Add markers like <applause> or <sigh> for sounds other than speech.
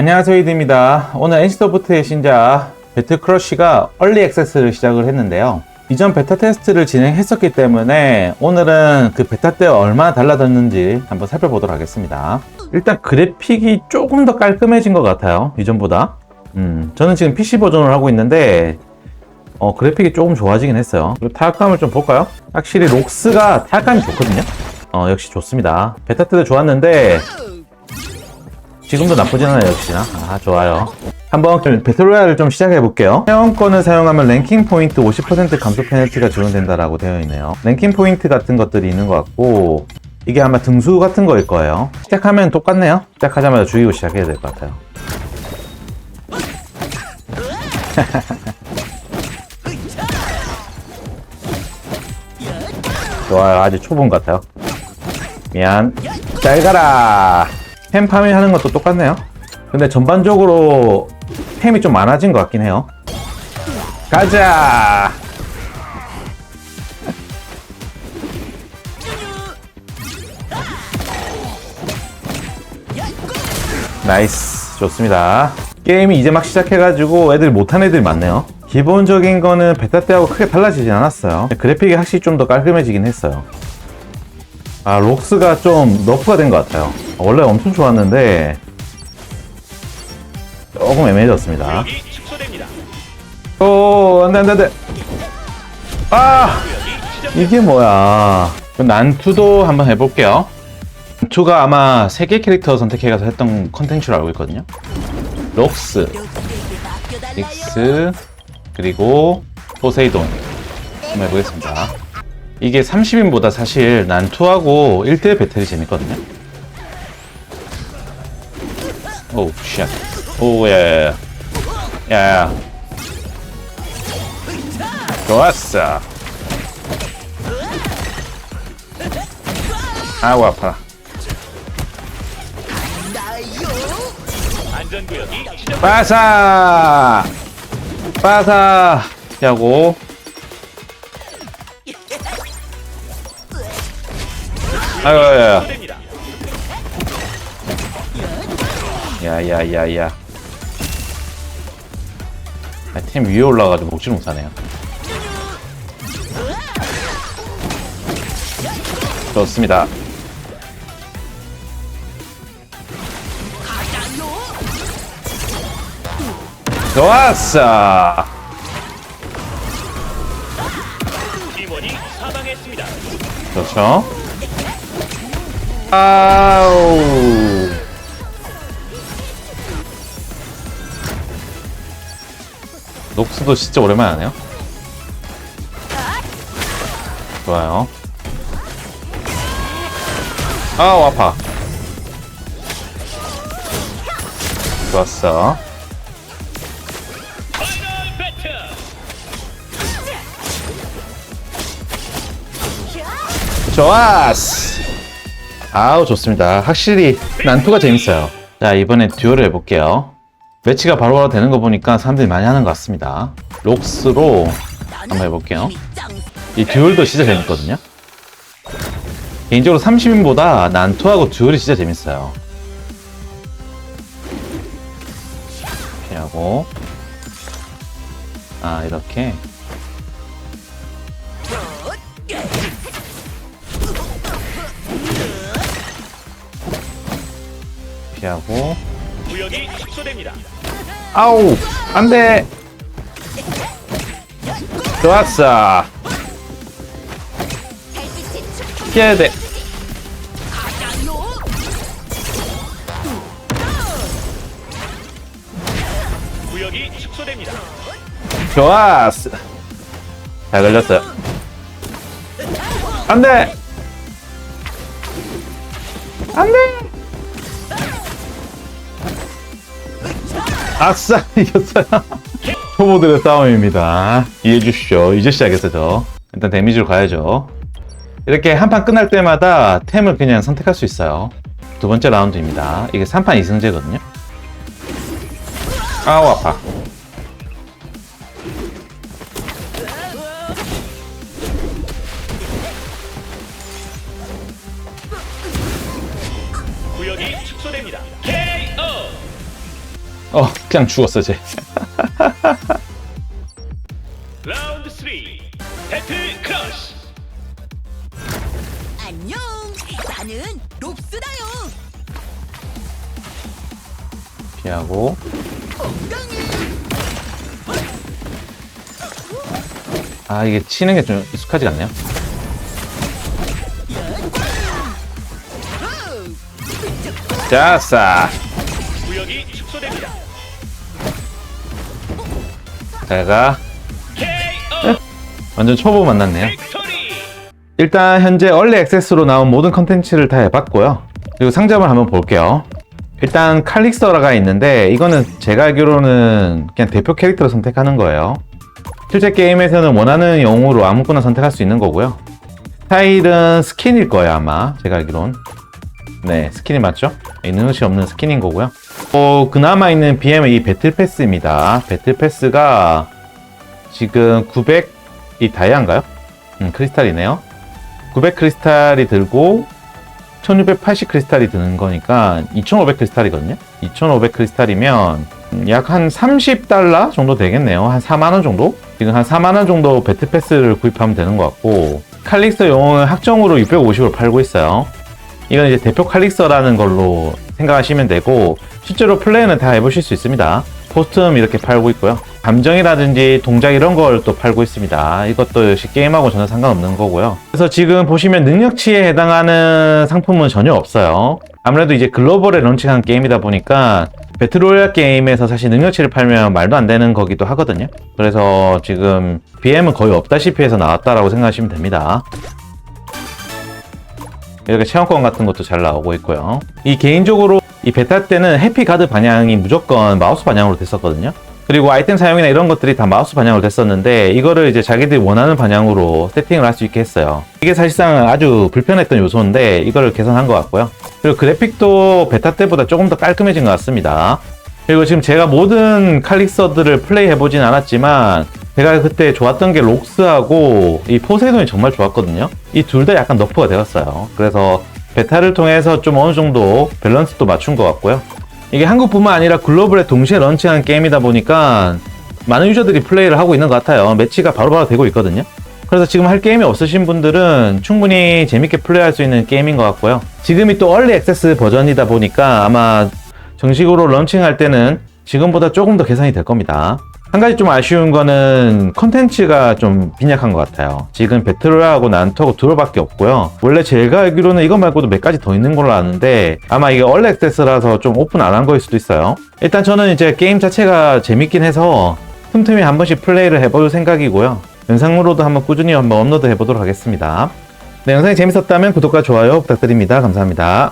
안녕하세요 이드입니다. 오늘 NC소프트의 신작 배틀크러쉬가 얼리 액세스를 시작을 했는데요. 이전 베타 테스트를 진행했었기 때문에 오늘은 그 베타 때 얼마나 달라졌는지 한번 살펴보도록 하겠습니다. 일단 그래픽이 조금 더 깔끔해진 것 같아요. 이전보다. 음, 저는 지금 PC 버전을 하고 있는데 어, 그래픽이 조금 좋아지긴 했어요. 그리고 타격감을 좀 볼까요? 확실히 록스가 타격감이 좋거든요. 어, 역시 좋습니다. 베타 때도 좋았는데 지금도 나쁘진 않아요 역시나. 아 좋아요. 한번 좀 배틀로얄을 좀 시작해 볼게요. 회원권을 사용하면 랭킹 포인트 50% 감소 페널티가 적용된다라고 되어 있네요. 랭킹 포인트 같은 것들이 있는 것 같고 이게 아마 등수 같은 거일 거예요. 시작하면 똑같네요. 시작하자마자 죽이고 시작해야 될 것 같아요. <laughs> 좋아요. 아주 초본 같아요. 미안. 잘 가라 템 파밍 하는 것도 똑같네요. 근데 전반적으로 템이 좀 많아진 것 같긴 해요. 가자! 나이스. 좋습니다. 게임이 이제 막 시작해가지고 애들 못한 애들이 많네요. 기본적인 거는 베타 때하고 크게 달라지진 않았어요. 그래픽이 확실히 좀 더 깔끔해지긴 했어요 아 록스가 좀 너프가 된 것 같아요. 원래 엄청 좋았는데 조금 애매해졌습니다. 축소됩니다. 오 안돼 안돼 안돼. 아. 이게 뭐야? 그럼 난투도 한번 해볼게요. 난투가 아마 3개 캐릭터 선택해가서 했던 컨텐츠로 알고 있거든요. 록스 닉스 그리고 포세이돈. 한번 해보겠습니다 이게 30인보다 사실 난투하고 1대1 배틀이 재밌거든요. 오우 쉣 오예 야야. 좋았어. 아우 시작. 빠사! 빠사! 하고 아유 야야 축소됩니다. 야야 야 야. 아, 팀 위에 올라가가지고 먹지를 못하네요. 좋습니다. 좋았어. 그렇죠 아우 녹스도 진짜 오랜만에 하네요 좋아요 아우 아파 좋았어. 좋았어. 아우 좋습니다. 확실히 난투가 재밌어요. 자 이번에 듀얼을 해볼게요. 매치가 바로바로 되는 거 보니까 사람들이 많이 하는 것 같습니다. 록스로 한번 해볼게요. 이 듀얼도 진짜 재밌거든요. 개인적으로 30인보다 난투하고 듀얼이 진짜 재밌어요. 피하고 아 이렇게 하고. 구역이 축소됩니다. 아우 안돼. 좋았어. 피해야 돼. 구역이 축소됩니다. 좋았어. 잘 걸렸어요 안돼. 안돼 아싸 이겼어요. 초보들의 싸움입니다. 이해해 주십시오. 이제 시작했어요 일단 데미지로 가야죠. 이렇게 한 판 끝날 때마다 템을 그냥 선택할 수 있어요. 두 번째 라운드입니다. 이게 3판 2승제거든요. 아우 아파. 구역이 축소됩니다. 어, 그냥 죽었어, 쟤. 라운드 3 배틀 크러쉬 안녕. 나는 롭스다요. 피하고. 아, 이게 치는 게 좀 익숙하지가 않네요. 자싸! 구역이 됩니다. KO 완전 초보 만났네요. 빅토리 일단 현재 얼리 액세스로 나온 모든 컨텐츠를 다 해봤고요. 그리고 상점을 한번 볼게요. 일단 칼릭서라가 있는데 이거는 제가 알기로는 그냥 대표 캐릭터를 선택하는 거예요. 실제 게임에서는 원하는 영웅으로 아무거나 선택할 수 있는 거고요. 스타일은 스킨일 거예요 아마 제가 알기론. 네 스킨이 맞죠? 있는 것이 없는 스킨인 거고요. 어, 그나마 있는 BM은 이 배틀 패스입니다. 배틀 패스가 지금 900 이 다이아인가요? 음, 크리스탈이네요. 900 크리스탈이 들고 1680 크리스탈이 드는 거니까 2500 크리스탈이거든요. 2500 크리스탈이면 약 한 30달러 정도 되겠네요. 한 4만원 정도? 지금 한 4만원 정도 배틀 패스를 구입하면 되는 것 같고 칼릭서 용은 학정으로 650으로 팔고 있어요. 이건 이제 대표 칼릭서라는 걸로 생각하시면 되고 실제로 플레이는 다 해보실 수 있습니다. 포스텀 이렇게 팔고 있고요. 감정이라든지 동작 이런 걸 또 팔고 있습니다. 이것도 역시 게임하고 전혀 상관없는 거고요. 그래서 지금 보시면 능력치에 해당하는 상품은 전혀 없어요. 아무래도 이제 글로벌에 런칭한 게임이다 보니까 배틀로얄 게임에서 사실 능력치를 팔면 말도 안 되는 거기도 하거든요. 그래서 지금 BM은 거의 없다시피 해서 나왔다라고 생각하시면 됩니다. 이렇게 체험권 같은 것도 잘 나오고 있고요. 이 개인적으로 이 베타 때는 해피 가드 반향이 무조건 마우스 반향으로 됐었거든요. 그리고 아이템 사용이나 이런 것들이 다 마우스 반향으로 됐었는데 이거를 이제 자기들이 원하는 반향으로 세팅을 할 수 있게 했어요. 이게 사실상 아주 불편했던 요소인데 이거를 개선한 것 같고요. 그리고 그래픽도 베타 때보다 조금 더 깔끔해진 것 같습니다. 그리고 지금 제가 모든 칼릭서들을 플레이 해보진 않았지만 제가 그때 좋았던 게 록스하고 이 포세이돈이 정말 좋았거든요. 이 둘 다 약간 너프가 되었어요. 그래서 베타를 통해서 좀 어느 정도 밸런스도 맞춘 것 같고요. 이게 한국뿐만 아니라 글로벌에 동시에 런칭한 게임이다 보니까 많은 유저들이 플레이를 하고 있는 것 같아요. 매치가 바로바로 되고 있거든요. 그래서 지금 할 게임이 없으신 분들은 충분히 재밌게 플레이할 수 있는 게임인 것 같고요. 지금이 또 얼리 액세스 버전이다 보니까 아마 정식으로 런칭할 때는 지금보다 조금 더 개선이 될 겁니다. 한 가지 좀 아쉬운 거는 컨텐츠가 좀 빈약한 것 같아요. 지금 배틀로얄하고 난투하고 둘밖에 없고요. 원래 제가 알기로는 이거 말고도 몇 가지 더 있는 걸로 아는데 아마 이게 얼리 액세스라서 좀 오픈 안 한 거일 수도 있어요. 일단 저는 이제 게임 자체가 재밌긴 해서 틈틈이 한 번씩 플레이를 해볼 생각이고요. 영상으로도 한번 꾸준히 한번 업로드 해보도록 하겠습니다. 네, 영상이 재밌었다면 구독과 좋아요 부탁드립니다. 감사합니다.